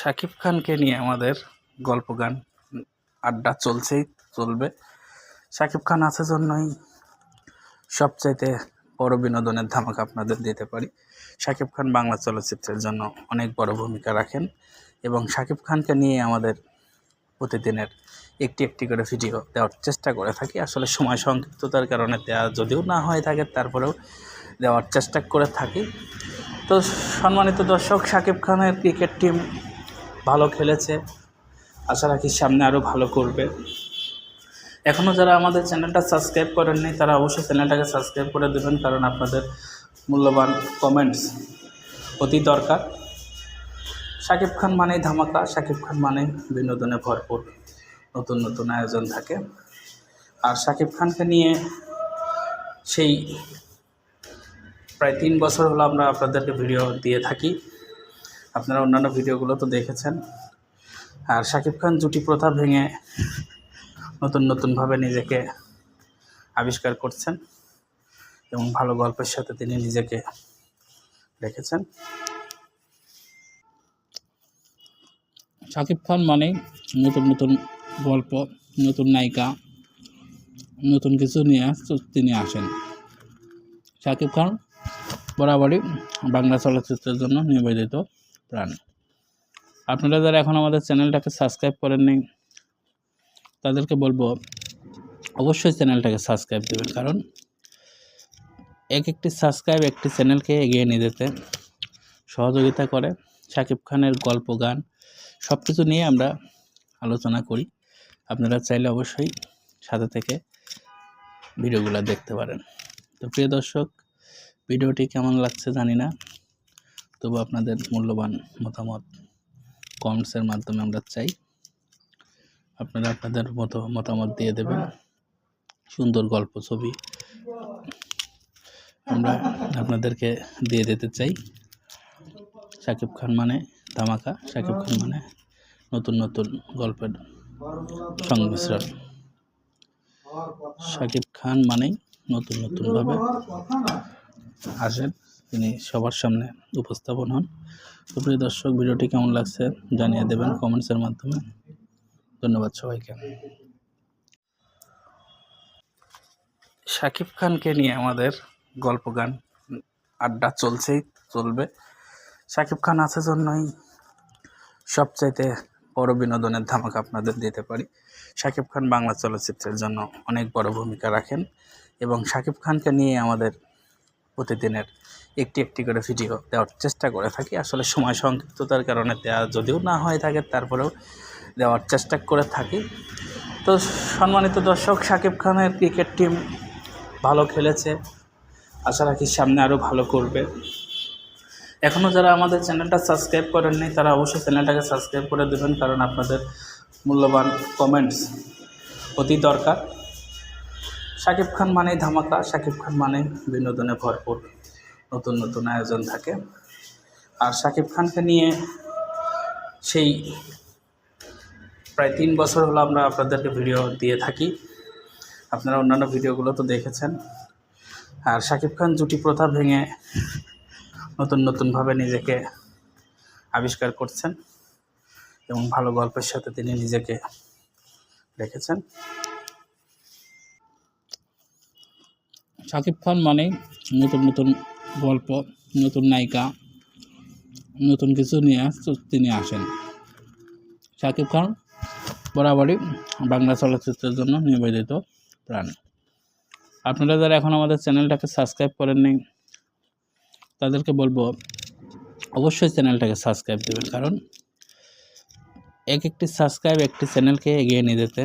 শাকিব খানকে নিয়ে আমাদের গল্প গান, আড্ডা চলছেই, চলবে। শাকিব খান আছে জন্যই সবচাইতে বড় বিনোদনের ধামাকা আপনাদের দিতে পারি। শাকিব খান বাংলা চলচ্চিত্রের জন্য অনেক বড় ভূমিকা রাখেন এবং শাকিব খানকে নিয়ে আমাদের প্রতিদিনের একটি একটি করে ভিডিও দেওয়ার চেষ্টা করে থাকি। আসলে সময় সংক্ষিপ্ততার কারণে দেওয়া যদিও না হয়ে থাকে, তারপরেও দেওয়ার চেষ্টা করে থাকি। তো সম্মানিত দর্শক, শাকিব খানের ক্রিকেট টিম ভালো খেলেছে। আশা রাখি সামনে আরও ভালো করবে। এখনও যারা আমাদের চ্যানেলটা সাবস্ক্রাইব করেননি, তারা অবশ্যই চ্যানেলটাকে সাবস্ক্রাইব করে দেবেন, কারণ আপনাদের মূল্যবান কমেন্টস অতি দরকার। শাকিব খান মানেই ধামাকা, শাকিব খান মানেই বিনোদনে ভরপুর, নতুন নতুন আয়োজন থাকে। আর শাকিব খানকে নিয়ে সেই প্রায় তিন বছর হলো আমরা আপনাদেরকে ভিডিও দিয়ে থাকি। আপনারা অন্যান্য ভিডিওগুলো তো দেখেছেন। আর শাকিব খান জুটি প্রথা ভেঙে নতুন নতুনভাবে নিজেকে আবিষ্কার করছেন এবং ভালো গল্পের সাথে তিনি নিজেকে রেখেছেন। শাকিব খান মানে নতুন নতুন গল্প, নতুন নায়িকা, নতুন কিছু নিয়ে তিনি আসেন। শাকিব খান বরাবরই বাংলা চলচ্চিত্রের জন্য নিবেদিত। প্রাণ। আপনারা যারা এখন আমাদের চ্যানেলটাকে সাবস্ক্রাইব করেননি, তাদেরকে বলব অবশ্যই চ্যানেলটাকে সাবস্ক্রাইব দেবেন। কারণ এক একটি সাবস্ক্রাইব একটি চ্যানেলকে এগিয়ে নিয়ে যেতে সহযোগিতা করে। শাকিব খানের গল্প, গান সব কিছু নিয়ে আমরা আলোচনা করি। আপনারা চাইলে অবশ্যই সাথে থেকে ভিডিওগুলো দেখতে পারেন। তো প্রিয় দর্শক, ভিডিওটি কেমন লাগছে জানি না। তবু আপনাদের মূল্যবান মতামত কমেন্টসের মাধ্যমে আমরা চাই। আপনারা আপনাদের মতো মতামত দিয়ে দেবেন। সুন্দর গল্প ছবি আমরা আপনাদেরকে দিয়ে দিতে চাই। শাকিব খান মানে ধামাকা, শাকিব খান মানে নতুন নতুন গল্পের সংমিশ্রণ। শাকিব খান মানেই নতুন নতুনভাবে আসেন। তিনি সবার সামনে উপস্থাপন হন। তো প্রিয় দর্শক, ভিডিওটি কেমন লাগছে জানিয়ে দেবেন কমেন্টসের মাধ্যমে। ধন্যবাদ সবাইকে। শাকিব খানকে নিয়ে আমাদের গল্প গান, আড্ডা চলছেই, চলবে। শাকিব খান আছে জন্যই সবচাইতে বড় বিনোদনের ধামাকা আপনাদের দিতে পারি। শাকিব খান বাংলা চলচ্চিত্রের জন্য অনেক বড় ভূমিকা রাখেন এবং শাকিব খানকে নিয়ে আমাদের প্রতিদিনের একটি একটি করে ভিডিও দেওয়ার চেষ্টা করে থাকি। আসলে সময় সংক্ষিপ্ততার কারণে দেওয়া যদিও না হয়ে থাকে, তারপরেও দেওয়ার চেষ্টা করে থাকি। তো সম্মানিত দর্শক শাকিব খানের ক্রিকেট টিম ভালো খেলেছে। আশা রাখি সামনে আরও ভালো করবে। এখনও যারা আমাদের চ্যানেলটা সাবস্ক্রাইব করেননি, তারা অবশ্যই চ্যানেলটাকে সাবস্ক্রাইব করে দেবেন, কারণ আপনাদের মূল্যবান কমেন্টস অতি দরকার। শাকিব খান মানেই ধামাকা শাকিব খান মানেই বিনোদনে ভরপুর। নতুন নতুন আয়োজন থাকে। আর শাকিব খানকে নিয়ে সেই প্রায় তিন বছর হলো আমরা আপনাদেরকে ভিডিও দিয়ে থাকি। আপনারা অন্যান্য ভিডিওগুলো তো দেখেছেন। আর শাকিব খান জুটি প্রথা ভেঙে নতুন নতুনভাবে নিজেকে আবিষ্কার করছেন এবং ভালো গল্পের সাথে তিনি নিজেকে রেখেছেন। শাকিব খান মানে নতুন নতুন গল্প, নতুন নায়িকা, নতুন কিছু নিয়ে তিনি আসেন। শাকিব খান বরাবরই বাংলা চলচ্চিত্রের জন্য নিবেদিত প্রাণ। আপনারা যারা এখন আমাদের চ্যানেলটাকে সাবস্ক্রাইব করেননি, তাদেরকে বলব, অবশ্যই চ্যানেলটাকে সাবস্ক্রাইব দেবেন। কারণ, এক একটি সাবস্ক্রাইব একটি চ্যানেলকে এগিয়ে নিয়ে যেতে